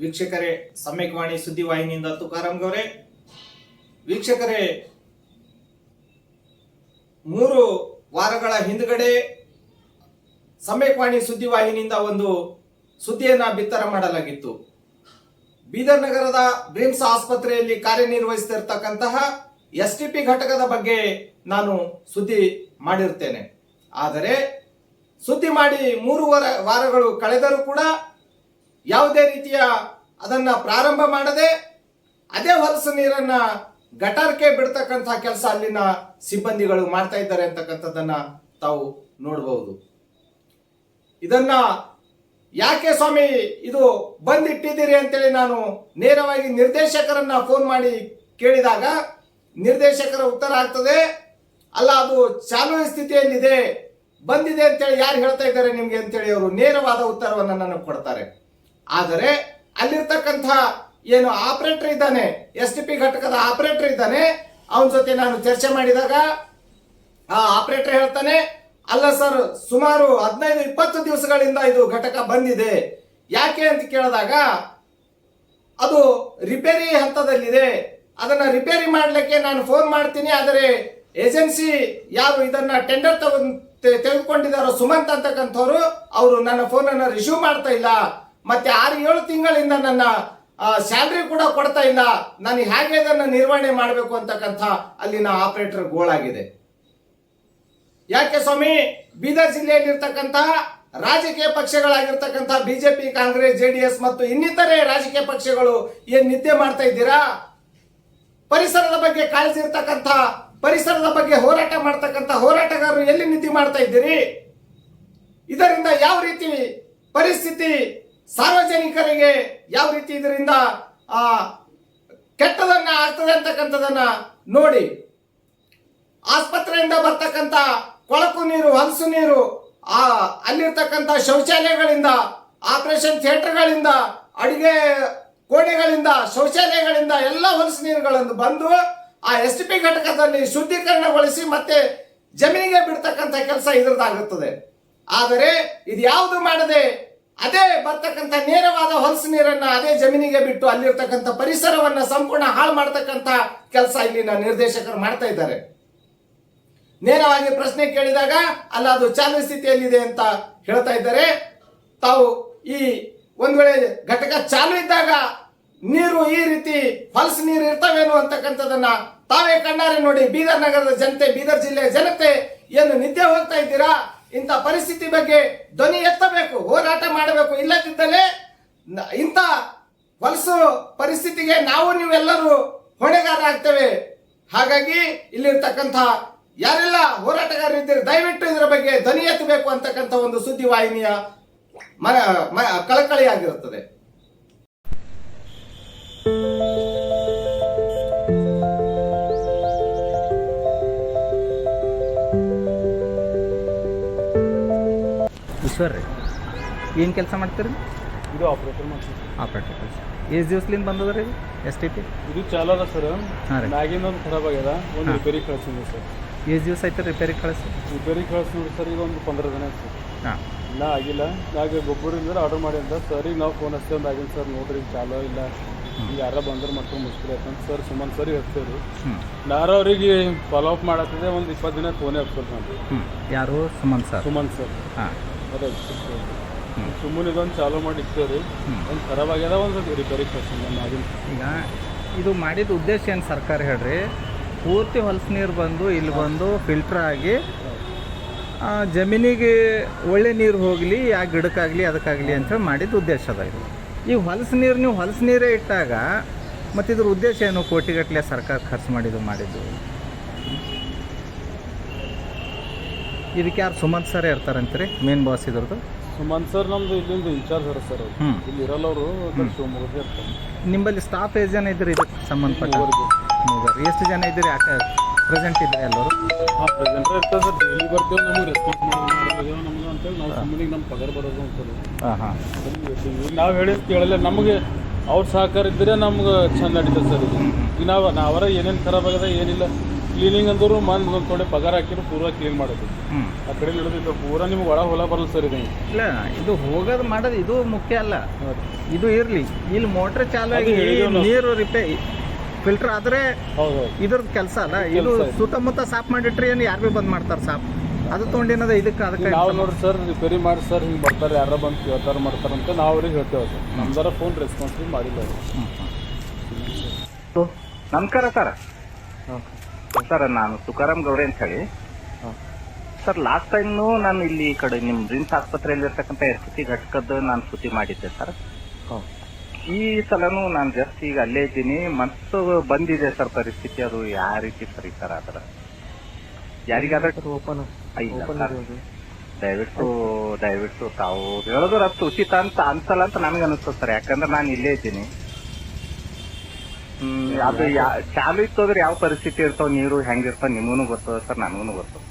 ವೀಕ್ಷಕರೇ, ಸಮ್ಯಕವಾಣಿ ಸುದ್ದಿವಾಹಿನಿಯಿಂದ ತುಕಾರಾಮ್ ಗೌರೆ. ವೀಕ್ಷಕರೇ, ಮೂರು ವಾರಗಳ ಹಿಂದ್ಗಡೆ ಸಮ್ಯಕವಾಣಿ ಸುದ್ದಿವಾಹಿನಿಯಿಂದ ಒಂದು ಸುದ್ದಿಯನ್ನ ಬಿತ್ತರ ಮಾಡಲಾಗಿತ್ತು. ಬೀದರ್ ನಗರದ ಬ್ರಿಮ್ಸ್ ಆಸ್ಪತ್ರೆಯಲ್ಲಿ ಕಾರ್ಯನಿರ್ವಹಿಸುತ್ತಿರ್ತಕ್ಕಂತಹ ಎಸ್ ಟಿ ಪಿ ಘಟಕದ ಬಗ್ಗೆ ನಾನು ಸುದ್ದಿ ಮಾಡಿರ್ತೇನೆ. ಆದರೆ, ಸುದ್ದಿ ಮಾಡಿ ಮೂರು ವಾರ ವಾರಗಳು ಕಳೆದರೂ ಕೂಡ ಯಾವುದೇ ರೀತಿಯ ಅದನ್ನ ಪ್ರಾರಂಭ ಮಾಡದೆ ಅದೇ ಹೊಲಸು ನೀರನ್ನ ಗಟಾರಕ್ಕೆ ಬಿಡ್ತಕ್ಕಂಥ ಕೆಲಸ ಅಲ್ಲಿನ ಸಿಬ್ಬಂದಿಗಳು ಮಾಡ್ತಾ ಇದ್ದಾರೆ ಅಂತಕ್ಕಂಥದ್ದನ್ನ ತಾವು ನೋಡಬಹುದು ಇದನ್ನ ಯಾಕೆ ಸ್ವಾಮಿ ಇದು ಬಂದಿಟ್ಟಿದ್ದೀರಿ ಅಂತೇಳಿ ನಾನು ನೇರವಾಗಿ ನಿರ್ದೇಶಕರನ್ನ ಫೋನ್ ಮಾಡಿ ಕೇಳಿದಾಗ ನಿರ್ದೇಶಕರ ಉತ್ತರ ಆಗ್ತದೆ. ಅಲ್ಲ, ಅದು ಚಾಲೂ ಸ್ಥಿತಿಯಲ್ಲಿದೆ, ಬಂದಿದೆ ಅಂತೇಳಿ ಯಾರು ಹೇಳ್ತಾ ಇದ್ದಾರೆ ನಿಮ್ಗೆ ಅಂತೇಳಿ ಅವರು ನೇರವಾದ ಉತ್ತರವನ್ನು ನನಗೆ ಕೊಡ್ತಾರೆ. ಆದರೆ ಅಲ್ಲಿರ್ತಕ್ಕಂಥ ಏನು ಆಪರೇಟರ್ ಇದ್ದಾನೆ ಎಸ್ ಟಿ ಪಿ ಘಟಕದ ಆಪರೇಟರ್ ಇದ್ದಾನೆ, ಅವನ ಜೊತೆ ನಾನು ಚರ್ಚೆ ಮಾಡಿದಾಗ ಆ ಆಪರೇಟರ್ ಹೇಳ್ತಾನೆ, ಅಲ್ಲ ಸರ್ ಸುಮಾರು ಹದಿನೈದು, ಇಪ್ಪತ್ತು ದಿವಸಗಳಿಂದ ಇದು ಘಟಕ ಬಂದಿದೆ. ಯಾಕೆ ಅಂತ ಕೇಳಿದಾಗ, ಅದು ರಿಪೇರಿ ಹಂತದಲ್ಲಿದೆ. ಅದನ್ನ ರಿಪೇರಿ ಮಾಡಲಿಕ್ಕೆ ನಾನು ಫೋನ್ ಮಾಡ್ತೀನಿ, ಆದರೆ ಏಜೆನ್ಸಿ ಯಾರು ಇದನ್ನ ಟೆಂಡರ್ ತಗೊಂಡ್, ತೆಗೆದುಕೊಂಡಿದ್ದಾರೋ ಸುಮಂತ್ ಅಂತಕ್ಕಂಥವ್ರು, ಅವರು ನನ್ನ ಫೋನನ್ನು ರಿಸೀವ್ ಮಾಡ್ತಾ ಇಲ್ಲ. ಮತ್ತೆ ಆರು ಏಳು ತಿಂಗಳಿಂದ ನನ್ನ ಸ್ಯಾಲ್ರಿ ಕೂಡ ಕೊಡ್ತಾ ಇಲ್ಲ. ನಾನು ಹೇಗೆ ಅದನ್ನು ನಿರ್ವಹಣೆ ಮಾಡಬೇಕು ಅಂತಕ್ಕಂಥ ಅಲ್ಲಿನ ಆಪರೇಟರ್ ಗೋಳಾಗಿದೆ. ಯಾಕೆ ಸ್ವಾಮಿ? ಬೀದರ್ ಜಿಲ್ಲೆಯಲ್ಲಿರ್ತಕ್ಕಂತಹ ರಾಜಕೀಯ ಪಕ್ಷಗಳಾಗಿರ್ತಕ್ಕಂತಹ ಬಿಜೆಪಿ, ಕಾಂಗ್ರೆಸ್ ಜೆಡಿಎಸ್ ಮತ್ತು ಇನ್ನಿತರೆ ರಾಜಕೀಯ ಪಕ್ಷಗಳು ಏನ್ ನಿದ್ದೆ ಮಾಡ್ತಾ ಇದ್ದೀರಾ? ಪರಿಸರದ ಬಗ್ಗೆ ಕಾಳಜಿ ಇರ್ತಕ್ಕಂಥ ಪರಿಸರದ ಬಗ್ಗೆ ಹೋರಾಟ ಮಾಡ್ತಕ್ಕಂಥ ಹೋರಾಟಗಾರರು ಎಲ್ಲಿ ನಿದ್ದೆ ಮಾಡ್ತಾ ಇದ್ದೀರಿ? ಇದರಿಂದ ಯಾವ ರೀತಿ ಪರಿಸ್ಥಿತಿ ಸಾರ್ವಜನಿಕರಿಗೆ ಯಾವ ರೀತಿ ಇದರಿಂದ, ಆ, ಕೆಟ್ಟದನ್ನ ಆಗ್ತದೆ ಅಂತಕ್ಕಂಥದನ್ನ ನೋಡಿ. ಆಸ್ಪತ್ರೆಯಿಂದ ಬರ್ತಕ್ಕಂಥ ಕೊಳಕು ನೀರು, ಹಲಸು ನೀರು, ಆ, ಅಲ್ಲಿರ್ತಕ್ಕಂಥ ಶೌಚಾಲಯಗಳಿಂದ, ಆಪರೇಷನ್ ಥಿಯೇಟರ್ಗಳಿಂದ, ಅಡಿಗೆ ಕೋಣೆಗಳಿಂದ, ಶೌಚಾಲಯಗಳಿಂದ ಎಲ್ಲ ಹೊಲಸು ನೀರುಗಳನ್ನು ಬಂದು ಆ ಎಸ್ ಟಿ ಪಿ ಘಟಕದಲ್ಲಿ ಶುದ್ಧೀಕರಣಗೊಳಿಸಿ ಮತ್ತೆ ಜಮೀನಿಗೆ ಬಿಡ್ತಕ್ಕಂಥ ಕೆಲಸ ಇದ್ರದ್ದಾಗುತ್ತದೆ. ಆದರೆ ಇದು ಯಾವುದು ಮಾಡದೆ ಅದೇ ಬರ್ತಕ್ಕಂಥ ನೇರವಾದ ಹೊಲಸು ನೀರನ್ನ ಅದೇ ಜಮೀನಿಗೆ ಬಿಟ್ಟು ಅಲ್ಲಿರ್ತಕ್ಕಂಥ ಪರಿಸರವನ್ನ ಸಂಪೂರ್ಣ ಹಾಳು ಮಾಡ್ತಕ್ಕಂಥ ಕೆಲಸ ಇಲ್ಲಿನ ನಿರ್ದೇಶಕರು ಮಾಡ್ತಾ ಇದ್ದಾರೆ. ನೇರವಾಗಿ ಪ್ರಶ್ನೆ ಕೇಳಿದಾಗ, ಅಲ್ಲ ಅದು ಚಾಲು ಸ್ಥಿತಿಯಲ್ಲಿದೆ ಅಂತ ಹೇಳ್ತಾ ಇದ್ದಾರೆ. ತಾವು ಈ ಒಂದ್ ವೇಳೆ ಘಟಕ ಚಾಲು ಇದ್ದಾಗ ನೀರು ಈ ರೀತಿ ಫಲ್ಸ್ ನೀರು ಇರ್ತವೇನು ಅಂತಕ್ಕಂಥದನ್ನ ತಾವೇ ಕಣ್ಣಾರೆ ನೋಡಿ ಬೀದರ್ ನಗರದ ಜನತೆ, ಬೀದರ್ ಜಿಲ್ಲೆಯ ಜನತೆ ಏನು ನಿದ್ದೆ ಹೋಗ್ತಾ ಇದ್ದೀರಾ? ಇಂಥ ಪರಿಸ್ಥಿತಿ ಬಗ್ಗೆ ಧ್ವನಿ ಎತ್ತಬೇಕು, ಹೋರಾಟ ಮಾಡಬೇಕು. ಇಲ್ಲದಿದ್ದಲ್ಲಿ ಇಂಥ ಹೊಲಸು ಪರಿಸ್ಥಿತಿಗೆ ನಾವು ನೀವೆಲ್ಲರೂ ಹೊಣೆಗಾರ ಆಗ್ತೇವೆ. ಹಾಗಾಗಿ ಇಲ್ಲಿರ್ತಕ್ಕಂಥ ಯಾರೆಲ್ಲ ಹೋರಾಟಗಾರರಿದ್ದೀರಿ ದಯವಿಟ್ಟು ಇದರ ಬಗ್ಗೆ ಧ್ವನಿ ಎತ್ತಬೇಕು ಅಂತಕ್ಕಂಥ ಒಂದು ಸುದ್ದಿವಾಹಿನಿಯ ಮನ ಕಳಕಳಿಯಾಗಿರುತ್ತದೆ. ಈಶ್ವರ್ ರೀ ಏನು ಕೆಲಸ ಮಾಡ್ತೀರಿ? ಇದು ಆಪ್ರೇಟರ್ ಮಾಡ್ತೀವಿ. ಆಪರೇಟರ್ ಕೆಲಸ. ಎಷ್ಟು ದಿವ್ಸಲಿಂದ ಬಂದದ ರೀ ಎಸ್ ಟಿ ಪಿ ಇದು ಚಾಲು ಅದ ಸರ್. ಹಾಂ ರೀ. ಮ್ಯಾಗಿಂದ ಒಂದು ಖರಾಬ್ ಆಗ್ಯದ. ಒಂದು. ರಿಪೇರಿ ಕಳಿಸಿದ್ವಿ ಸರ್. ಎಷ್ಟು ದಿವಸ ಆಯ್ತು ರಿಪೇರಿ ಕಳಿಸಿ? ರಿಪೇರಿ ಕಳ್ಸಿ ನೋಡಿ ಸರ್ ಈಗ ಒಂದು ಪಂದ್ರ ದಿನ ಆಯ್ತು. ಸರ್ ಹಾಂ. ಇಲ್ಲ ಆಗಿಲ್ಲ. ಹಾಗೆ ಗೊಬ್ಬರಿಂದ ಆರ್ಡರ್ ಮಾಡಿ ಅಂತ. ಸರ್ ಈಗ ನಾವು ಫೋನ್ ಹಚ್ತೇವೆ ಆಗಿನ ಸರ್ ನೋಡ್ರಿ ಚಾಲೋ ಇಲ್ಲ. ಈಗ ಯಾರ ಬಂದ್ರೆ ಮತ್ತೆ ಮುಷ್ಕಿಲ್ ಆಯ್ತು ಅಂತ ಸರ್ ಸುಮ್ಮನೆ ಸರಿ ಹಚ್ತೇವೆ ನಾರು ಅವರಿಗೆ ಫಾಲೋ ಅಪ್ ಮಾಡತ್ತಿದೆ ಒಂದು ಇಪ್ಪತ್ತು ದಿನ ಫೋನೇ ಹಚ್ಬೇಕು ನಾನು ಯಾರು? ಸುಮನ್ ಸರ್. ಸುಮನ್ ಸರ್. ಹಾಂ. ಅದೇ ಸುಮ್ಮನೆ ಇದೊಂದು ಚಾಲು ಮಾಡಿ ರೀ. ಒಂದು ಖರಾಬ್ ಆಗ್ಯದ ಒಂದು ರಿಪೇರಿ ಈಗ ಇದು ಮಾಡಿದ ಉದ್ದೇಶ ಏನು ಸರ್ಕಾರ ಹೇಳ್ರಿ? ಪೂರ್ತಿ ಹೊಲಸು ನೀರು ಬಂದು ಇಲ್ಲಿ ಬಂದು ಫಿಲ್ಟರ್ ಆಗಿ ಜಮೀನಿಗೆ ಒಳ್ಳೆ ನೀರು ಹೋಗಲಿ ಆ ಗಿಡಕ್ಕಾಗಲಿ ಅದಕ್ಕಾಗಲಿ ಅಂತೇಳಿ ಮಾಡಿದ ಉದ್ದೇಶ ಅದ ಇದು. ಈ ಹೊಲಸು ನೀರು ನೀವು ಹೊಲಸು ನೀರೇ ಇಟ್ಟಾಗ ಮತ್ತು ಇದ್ರ ಉದ್ದೇಶ ಏನು? ಕೋಟಿಗಟ್ಟಲೆ ಸರ್ಕಾರ ಖರ್ಚು ಮಾಡಿದ್ದು ಮಾಡಿದ್ದು. ಇದಕ್ಕೆ ಯಾರು ಸುಮಂತ್ ಸರ್ ಇರ್ತಾರಂತೀರಿ ಮೇನ್ ಬಾಸ್ ಇದ್ರದ್ದು? ಸುಮಂತ್ ಸರ್ ನಮ್ದು ಇಲ್ಲಿಂದ ಇನ್ಚಾರ್ಜ್ ಅವರು ಸರ್ ಅವ್ರು. ಇಲ್ಲಿ ಇರಲ್ಲವರು ಶಿವಮೊಗ್ಗದ ಇರ್ತಾರೆ. ನಿಮ್ಮಲ್ಲಿ ಸ್ಟಾಫ್ ಎಷ್ಟು ಜನ ಇದ್ದೀರಿ ಇದಕ್ಕೆ ಸಂಬಂಧಪಟ್ಟ? ಮೂವರಿಗೆ. ಮೂವರು. ಎಷ್ಟು ಜನ ಇದ್ದೀರಿ ಪ್ರೆಸೆಂಟ್ ಇದ್ದಾರೆ ಎಲ್ಲರೂ? ಪ್ರೆಸೆಂಟರ್ ಸರ್ ಡೈಲಿ ಬರ್ತೇವೆ ನಮಗೆ ರೆಸ್ಪಾನ್ಸ್ ಮಾಡೋದು ನಮ್ಗೆ ಅಂತೇಳಿ ನಾವು ನಮ್ಮ ಪಗಾರ ಬರೋದು ಅಂತೇಳಿ ಹಾಂ ಹಾಂ. ನಾವು ಹೇಳಿದ್ ಕೇಳಲ್ಲ ನಮಗೆ ಅವ್ರ ಸಹಕಾರ ಇದ್ದರೆ ನಮ್ಗೆ ಚಂದ ನಡೀತದೆ ಸರ್ ಇದು. ಈಗ ನಾವು ನಾವರ ಏನೇನು ಖರಾಬ್ ಆಗದ ಏನಿಲ್ಲ. ಕ್ಲೀನಿಂಗ್ ಅಂದ್ರು ಮಂದ್ ಒಂದು ಪಗಾರ ಹಾಕಿದ್ರು ಪೂರಾ ಕ್ಲೀನ್ ಮಾಡೋದು. ಆ ಕಡೆ ಹಿಡಿದಿದ್ದು ಪೂರಾ ನಿಮ್ಗೆ ಒಳ ಹೊಲ ಬರಲ್ಲ ಸರ್ ಇದು. ಇಲ್ಲ ಇದು ಹೋಗೋದು ಮಾಡೋದು ಇದು ಮುಖ್ಯ ಅಲ್ಲ. ಇದು ಇರಲಿ. ಇಲ್ಲಿ ಮೋಟ್ರ್ ಚಾಲು ಆಗಿ ನೀರು ರಿಪೇ ಫಿಲ್ಟರ್ ಆದರೆ ಇದ್ರದ್ದು ಕೆಲಸ ಅಲ್ಲ. ಇದು ಸುತ್ತಮುತ್ತ ಸಾಫ್ ಮಾಡಿಟ್ರಿ ಏನು ಯಾರು ಭೀ ಬಂದ್ ಮಾಡ್ತಾರೆ ಸಾಫ್ ಅದು ತೊಗೊಂಡಿನದ ಇದಕ್ಕೆ ಅದಕ್ಕೆ ನಾವು ನೋಡ್ರಿ ಸರ್ ರಿಪೇರಿ ಮಾಡಿ ಸರ್ ಹಿಂಗೆ ಬರ್ತಾರೆ ಯಾರ ಬಂದು ಕೇಳ್ತಾರೆ ಮಾಡ್ತಾರೆ ಅಂತ ನಾವು ಅವ್ರಿಗೆ ಹೇಳ್ತೇವೆ ಸರ್ ನಮ್ದಾರ ಫೋನ್ ರೆಸ್ಪಾನ್ಸಿಬಲ್ ಮಾಡಿಲ್ಲ. ನಮಸ್ಕಾರ ಸರ್. ಸರ್ ನಾನು ತುಕಾರಾಮ್ ಗೌಡ ಅಂತ ಹೇಳಿ. ಸರ್ ಲಾಸ್ಟ್ ಟೈಮ್ನು ನಾನು ಇಲ್ಲಿ ಈ ಕಡೆ ನಿಮ್ಮ ರಿಮ್ಸ್ ಆಸ್ಪತ್ರೆಯಲ್ಲಿ ಇರ್ತಕ್ಕಂಥ ಎಸ್ ಸಿ ಘಟಕದ ನಾನು ಸುದ್ದಿ ಮಾಡಿದ್ದೆ ಸರ್. ಈ ಸಲನು ನಾನು ಜಸ್ಟ್ ಈಗ ಅಲ್ಲೇ ಇದ್ದೀನಿ. ಮತ್ತು ಬಂದಿದೆ ಸರ್ ಪರಿಸ್ಥಿತಿ. ಅದು ಯಾವ ರೀತಿ ಸರಿ ಸರ್ ಅದರ ಯಾರಿಗಾದ್ರೂ ಓಪನ್ ದಯವಿಟ್ಟು ದಯವಿಟ್ಟು ತಾವು ಹೇಳೋದ್ರ ಅಷ್ಟು ಉಚಿತ ಅಂತ ಅನ್ಸಲ್ಲ ಅಂತ ನನಗೆ ಅನಿಸ್ತದೆ ಸರ್. ಯಾಕಂದ್ರೆ ನಾನು ಇಲ್ಲೇ ಇದ್ದೀನಿ. ಅದು ಯಾ- ಚಾಲು ಇತ್ತು ಅಂದ್ರೆ ಯಾವ ಪರಿಸ್ಥಿತಿ ಇರ್ತಾವ ನೀರು ಹೆಂಗಿರ್ತಾವ ನಿಮಗೂ ಗೊತ್ತದ ಸರ್ ನನಗೂ ಗೊತ್ತದ.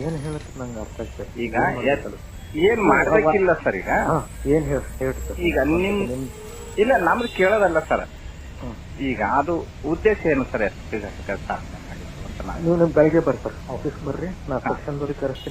ಏನ್ ಹೇಳ್ತೀರಿ ನಂಗೆ ಅರ್ಥ ಆಗ್ತದೆ ಈಗ ಎಸ್- ಏನ್ ಮಾಡ್ಬೇಕಿಲ್ಲ ಸರ್ ಈಗ. ಏನ್ ಹೇಳ್ತಾರೆ ಈಗ ನಿಮ್ ಇಲ್ಲ. ನಮ್ದು ಕೇಳೋದಲ್ಲ ಸರ್. ಈಗ ಅದು ಉದ್ದೇಶ ಏನು ಸರ್ ಘಟಕ ಸ್ಥಾಪನೆ ಮಾಡಿದ್ದು ಅಂತ ನಾನು ನೀವು ನಿಮ್ ಬೆಳಗ್ಗೆ ಬರ್ತಾರೆ ಆಫೀಸ್ ಬರ್ರಿ ನಾ ಸೆಕ್ಷನ್ ದವ್ರಿಗೆ ಕರೆಸ್ತೀನಿ.